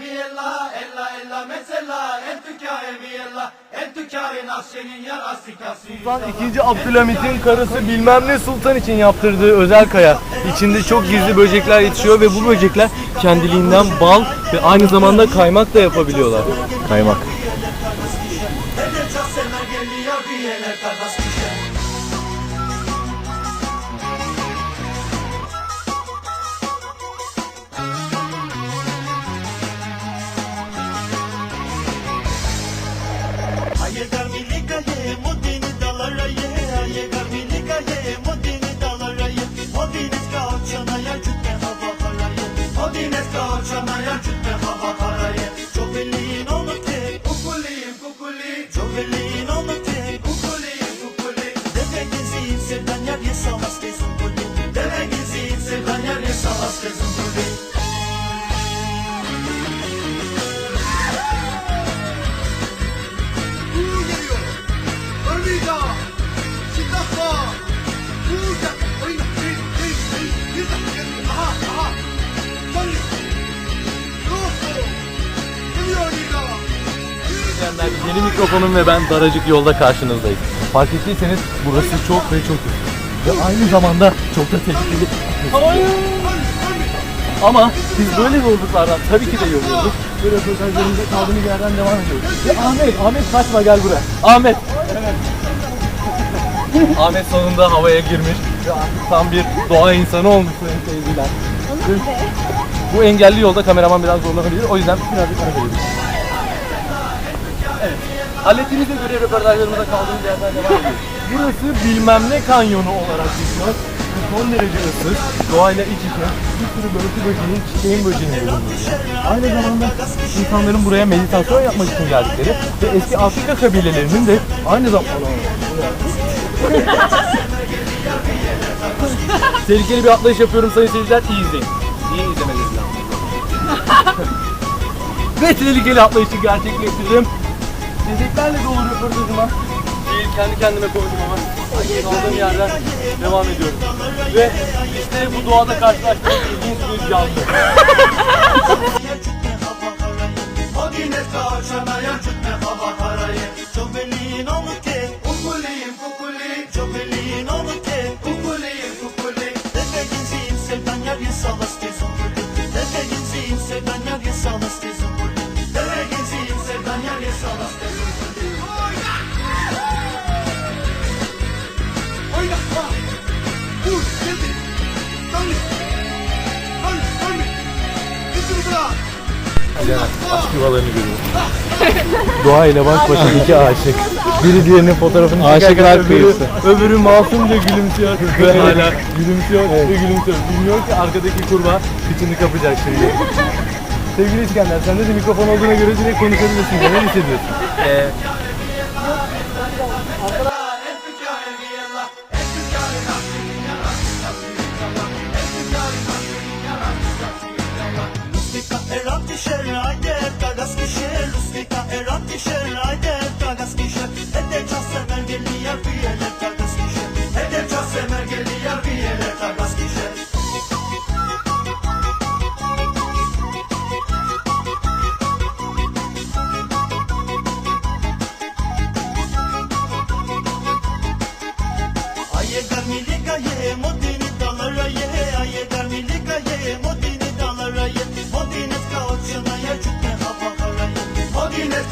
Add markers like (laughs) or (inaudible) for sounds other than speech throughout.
viella, ella ella mesela, en tükâhe viella, en tükâhe nasyenin yar asikası. Sultan 2. Abdülhamit'in karısı bilmem ne sultan için yaptırdığı özel kaya. İçinde çok gizli böcekler yetişiyor ve bu böcekler kendiliğinden bal ve aynı zamanda kaymak da yapabiliyorlar. Kaymak. Geliyor. Nida. izleyenler, Yeni mikrofonum ve ben daracık yolda karşınızdayız. Fark ettiyseniz burası çok ve çok üst. Ve aynı zamanda çok da tehlikeli. Ama biz böyle yolculuklardan tabii ki de yoruluyoruz. Böyle röportajlarımıza kaldığımız yerden devam ediyoruz. Ve Ahmet, Ahmet kaçma gel buraya. Ahmet. Ahmet sonunda havaya girmiş ve artık tam bir doğa insanı olmuş sayın seyirciler. Ve Bu engelli yolda kameraman biraz zorlanabilir. O yüzden birazcık ara veriyoruz. Hallettiğinize göre röportajlarımıza kaldığımız yerden devam ediyoruz. Burası bilmem ne kanyonu olarak geçiyor. Son derece ıssız, doğayla iç içe bir sürü börtü böceğin, çiçeğin böceğinin bulunduğu. Aynı zamanda insanların buraya meditasyon yapmak için geldikleri ve eski Afrika kabilelerinin de aynı zamanda... (laughs) Tehlikeli bir atlayış yapıyorum sayın seyirciler, iyi izleyin. İyi izlemeniz lazım. (laughs) ve tehlikeli atlayışı gerçekleştirdim. Dedeklerle dolu röportajıma değil kendi kendime koydum ama kaldığım yerden devam ediyorum. Ve işte bu doğada karşılaştığım ilginç bir canlı. (laughs) Bırak. Aşk yuvalarını görüyorum. Doğa ile baş başa iki aşık. Biri diğerinin fotoğrafını çekerken Aşıklar öbürü, öbürü masumca gülümsüyor (laughs) ve hala gülümsüyor ve gülümsüyor. Bilmiyor ki arkadaki kurbağa kıçını kapacak şimdi. (laughs) Sevgili İskender, sende de mikrofon olduğuna göre direkt konuşabilirsin. Neler hissediyorsun? En eranti şer ayde kagas kişer Lustika eranti şer ayde kagas kişer Ede ças semer geli yer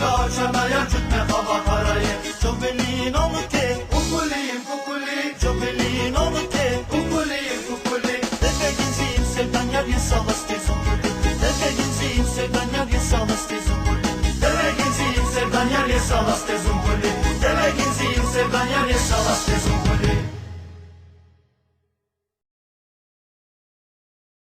Ya cütte hava